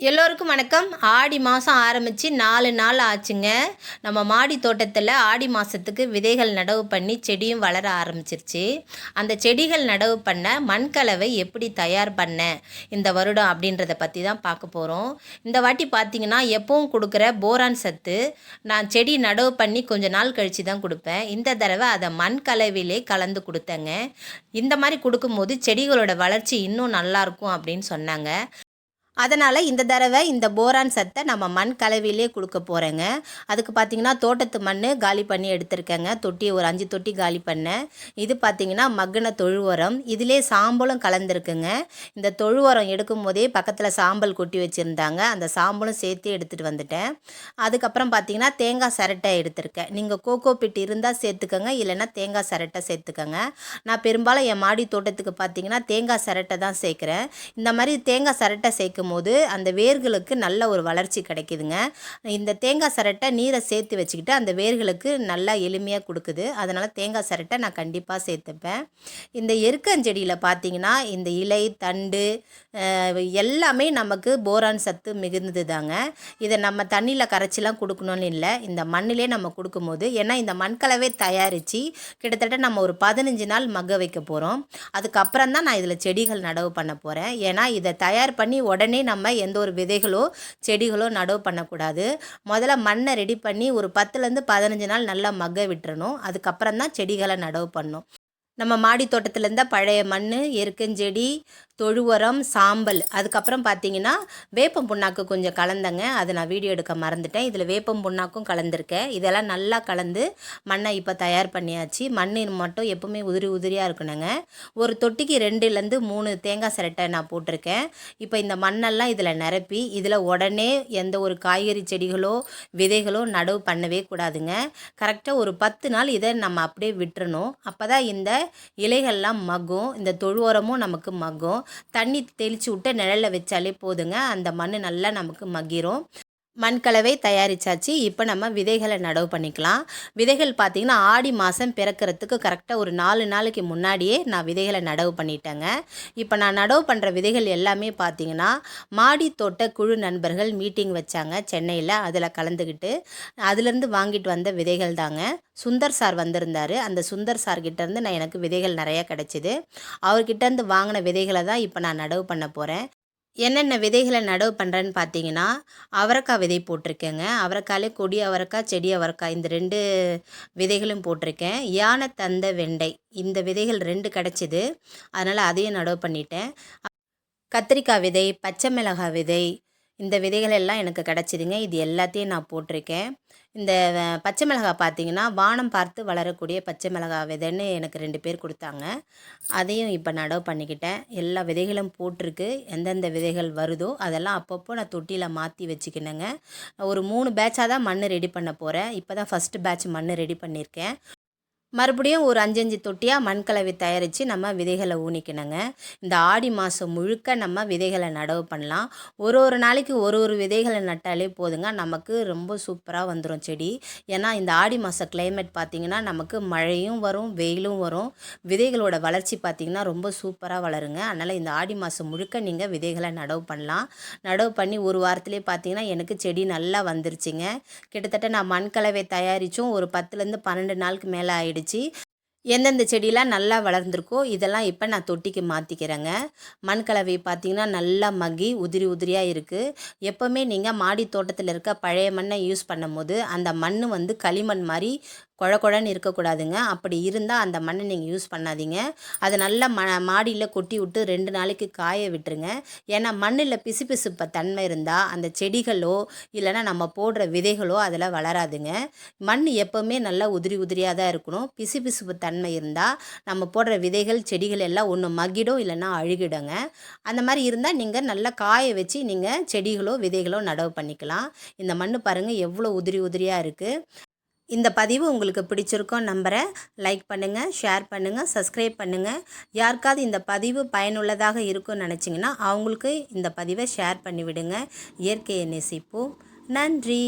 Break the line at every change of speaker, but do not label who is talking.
எல்லோருக்கும் வணக்கம். ஆடி மாதம் ஆரம்பித்து நாலு நாள் ஆச்சுங்க. நம்ம மாடி தோட்டத்தில் ஆடி மாதத்துக்கு விதைகள் நடவு பண்ணி செடியும் வளர ஆரம்பிச்சிருச்சு. அந்த செடிகள் நடவு பண்ண மண்கலவை எப்படி தயார் பண்ண இந்த வருடம் அப்படின்றத பற்றி தான் பார்க்க போகிறோம் இந்த வாட்டி பார்த்திங்கன்னா எப்பவும் கொடுக்குற போரான் சத்து நான் செடி நடவு பண்ணி கொஞ்ச நாள் கழித்து தான் கொடுப்பேன். இந்த தடவை அதை மண் கலவையிலே கலந்து கொடுத்தேங்க. இந்த மாதிரி கொடுக்கும்போது செடிகளோட வளர்ச்சி இன்னும் நல்லாயிருக்கும் அப்படின்னு சொன்னாங்க. அதனால் இந்த தடவை இந்த போரான் சத்தை நம்ம மண் கலவையிலே கொடுக்க போகிறேங்க அதுக்கு பார்த்திங்கன்னா தோட்டத்து மண் காலி பண்ணி எடுத்திருக்கேங்க. தொட்டி ஒரு அஞ்சு தொட்டி காலி பண்ணேன் இது பார்த்திங்கன்னா மக்கின தொழு உரம் இதிலே சாம்பலும் கலந்துருக்குங்க. இந்த தொழு உரம் எடுக்கும் போதே பக்கத்தில் சாம்பல் கொட்டி வச்சுருந்தாங்க. அந்த சாம்பலும் சேர்த்து எடுத்துகிட்டு வந்துட்டேன். அதுக்கப்புறம் பார்த்திங்கன்னா தேங்காய் சரட்டை எடுத்திருக்கேன். நீங்கள் கோகோ பிட் இருந்தால் சேர்த்துக்கோங்க. இல்லைன்னா தேங்காய் சரட்டை சேர்த்துக்கோங்க. நான் பெரும்பாலும் என் மாடி தோட்டத்துக்கு பார்த்திங்கன்னா தேங்காய் சரட்டை தான் சேர்க்குறேன். இந்த மாதிரி தேங்காய் சரட்டை சேர்க்கும் போது அந்த வேர்களுக்கு நல்ல ஒரு வளர்ச்சி கிடைக்குதுங்க. இந்த தேங்காய் சரட்டை நீரை சேர்த்து வச்சுக்கிட்டு அந்த வேர்களுக்கு நல்லா எளிமையாக கொடுக்குது. அதனால் தேங்காய் சரட்டை நான் கண்டிப்பாக சேர்த்துப்பேன். இந்த எருக்கஞ்செடியில் பார்த்தீங்கன்னா இந்த இலை தண்டு எல்லாமே நமக்கு போரான் சத்து மிகுந்தது தாங்க இதை நம்ம தண்ணியில் கரைச்சிலாம் கொடுக்கணும்னு இல்லை. இந்த மண்ணிலே நம்ம கொடுக்கும்போது ஏன்னா இந்த மண்கலவை தயாரித்து கிட்டத்தட்ட நம்ம ஒரு பதினஞ்சு நாள் மக்க வைக்க போகிறோம் அதுக்கப்புறம் தான் நான் இதில் செடிகள் நடவு பண்ண போகிறேன் ஏன்னா இதை தயார் பண்ணி உடனே உடனே நம்ம எந்த ஒரு விதைகளோ செடிகளோ நடவு பண்ணக்கூடாது. முதல்ல மண்ணை ரெடி பண்ணி ஒரு பத்துலேருந்து பதினஞ்சு நாள் நல்லா மக்க விட்டுறணும். அதுக்கப்புறம் தான் செடிகளை நடவு பண்ணும். நம்ம மாடி தோட்டத்துலேருந்தால் பழைய மண் எருக்கஞ்செடி தொழு உரம் சாம்பல். அதுக்கப்புறம் பார்த்தீங்கன்னா வேப்பம் புண்ணாக்கு கொஞ்சம் கலந்தங்க. அதை நான் வீடியோ எடுக்க மறந்துட்டேன். இதில் வேப்பம் புண்ணாக்கும் கலந்துருக்கேன். இதெல்லாம் நல்லா கலந்து மண்ணை இப்போ தயார் பண்ணியாச்சு. மண் மட்டும் எப்பவுமே உதிரி உதிரியாக இருக்கணுங்க. ஒரு தொட்டிக்கு ரெண்டுலேருந்து மூணு தேங்காய் சிரட்டை நான் போட்டிருக்கேன். இப்போ இந்த மண்ணெல்லாம் இதில் நிரப்பி இதில் உடனே எந்த ஒரு காய்கறி செடிகளோ விதைகளோ நடவு பண்ணவே கூடாதுங்க. கரெக்டாக ஒரு பத்து நாள் இதை நம்ம அப்படியே விட்டுறணும். அப்போ தான் இந்த இலைகள்லாம் மகும். இந்த தொழுவரமும் நமக்கு மகும். தண்ணி தெளித்து விட்டு நிழலில் வச்சாலே போதுங்க. அந்த மண் நல்லா நமக்கு மகிரும். மண்கலவை தயாரித்தாச்சு இப்போ நம்ம விதைகளை நடவு பண்ணிக்கலாம். விதைகள் பார்த்திங்கன்னா ஆடி மாதம் பிறக்கிறதுக்கு கரெக்டாக ஒரு நாலு நாளைக்கு முன்னாடியே நான் விதைகளை நடவு பண்ணிட்டேங்க. இப்போ நான் நடவு பண்ணுற விதைகள் எல்லாமே பார்த்திங்கன்னா மாடி தோட்ட குழு நண்பர்கள் மீட்டிங் வச்சாங்க சென்னையில். அதில் கலந்துக்கிட்டு அதுலேருந்து வாங்கிட்டு வந்த விதைகள் தாங்க. சுந்தர் சார் வந்திருந்தார். அந்த சுந்தர் சார்கிட்டேருந்து நான் எனக்கு விதைகள் நிறையா கிடச்சிது. அவர்கிட்டேருந்து வாங்கின விதைகளை தான் இப்போ நான் நடவு பண்ண போகிறேன் என்னென்ன விதைகளை நடவு பண்ணுறேன்னு பார்த்தீங்கன்னா அவரைக்காய் விதை போட்டிருக்கேங்க. அவரைக்காலே கொடி அவரைக்காய் செடி அவரைக்காய் இந்த ரெண்டு விதைகளும் போட்டிருக்கேன். யானை தந்த வெண்டை இந்த விதைகள் ரெண்டு கிடச்சிது. அதனால் அதையும் நடவு பண்ணிட்டேன். கத்திரிக்காய் விதை பச்சை மிளகாய் விதை இந்த விதைகள் எல்லாம் எனக்கு கிடச்சிதுங்க. இது எல்லாத்தையும் நான் போட்டிருக்கேன். இந்த பச்சை மிளகாய் பார்த்தீங்கன்னா வானம் பார்த்து வளரக்கூடிய பச்சை மிளகாய் விதைன்னு எனக்கு ரெண்டு பேர் கொடுத்தாங்க. அதையும் இப்போ நடவு பண்ணிக்கிட்டேன். எல்லா விதைகளும் போட்டிருக்கு. எந்தெந்த விதைகள் வருதோ அதெல்லாம் அப்பப்போ நான் தொட்டியில் மாற்றி வச்சுக்கினேங்க. ஒரு மூணு பேட்சாக தான் மண் ரெடி பண்ண போகிறேன் இப்போ தான் ஃபஸ்ட்டு பேட்ச் மண் ரெடி பண்ணியிருக்கேன். மறுபடியும் ஒரு அஞ்சஞ்சு தொட்டியாக மண்கலவை தயாரித்து நம்ம விதைகளை ஊனிக்கணுங்க. இந்த ஆடி மாதம் முழுக்க நம்ம விதைகளை நடவு பண்ணலாம். ஒரு ஒரு நாளைக்கு ஒரு ஒரு விதைகளை நட்டாலே போதுங்க. நமக்கு ரொம்ப சூப்பராக வந்துடும் செடி. ஏன்னா இந்த ஆடி மாத கிளைமேட் பார்த்திங்கன்னா நமக்கு மழையும் வரும் வெயிலும் வரும். விதைகளோட வளர்ச்சி பார்த்திங்கன்னா ரொம்ப சூப்பராக வளருங்க. அதனால் இந்த ஆடி மாதம் முழுக்க நீங்கள் விதைகளை நடவு பண்ணலாம். நடவு பண்ணி ஒரு வாரத்துலேயே பார்த்திங்கன்னா எனக்கு செடி நல்லா வந்துருச்சுங்க. கிட்டத்தட்ட நான் மண்கலவை தயாரித்தும் ஒரு பத்துலேருந்து பன்னெண்டு நாளுக்கு மேலே ஆகிடுச்சு ஆயிடுச்சு எந்தெந்த செடியெலாம் நல்லா வளர்ந்துருக்கோ இதெல்லாம் இப்போ நான் தொட்டிக்கு மாற்றிக்கிறேங்க மண் கலவை பார்த்திங்கன்னா நல்லா மக்கி உதிரி உதிரியாக இருக்குது எப்போவுமே நீங்கள் மாடி தோட்டத்தில் இருக்க பழைய மண்ணை யூஸ் பண்ணும்போது அந்த மண் வந்து களிமண் மாதிரி குழ குழன்னு இருக்கக்கூடாதுங்க. அப்படி இருந்தால் அந்த மண்ணை நீங்கள் யூஸ் பண்ணாதீங்க. அதை நல்லா ம மாடியில் கொட்டி விட்டு ரெண்டு நாளைக்கு காய விட்டுருங்க. ஏன்னா மண்ணில் பிசுபிசுப்ப தன்மை இருந்தால் அந்த செடிகளோ இல்லைன்னா நம்ம போடுற விதைகளோ அதில் வளராதுங்க. மண் எப்போவுமே நல்லா உதிரி உதிரியாக தான் இருக்கணும். பிசுபிசுப்பு தன்மை இருந்தால் நம்ம போடுற விதைகள் செடிகள் எல்லாம் ஒன்று மகிடும் இல்லைன்னா அழுகிடுங்க. அந்த மாதிரி இருந்தால் நீங்கள் நல்லா காய வச்சு நீங்கள் செடிகளோ விதைகளோ நடவு பண்ணிக்கலாம். இந்த மண் பாருங்கள் எவ்வளோ உதிரி உதிரியாக இருக்குது இந்த பதிவு உங்களுக்கு பிடிச்சிருக்கோம் நம்புகிறேன் லைக் பண்ணுங்கள் ஷேர் பண்ணுங்கள் சப்ஸ்கிரைப் பண்ணுங்கள் யாருக்காவது இந்த பதிவு பயனுள்ளதாக இருக்கும்னு நினச்சிங்கன்னா அவங்களுக்கு இந்த பதிவை ஷேர் பண்ணிவிடுங்க. இயற்கையை நேசிப்போம். நன்றி.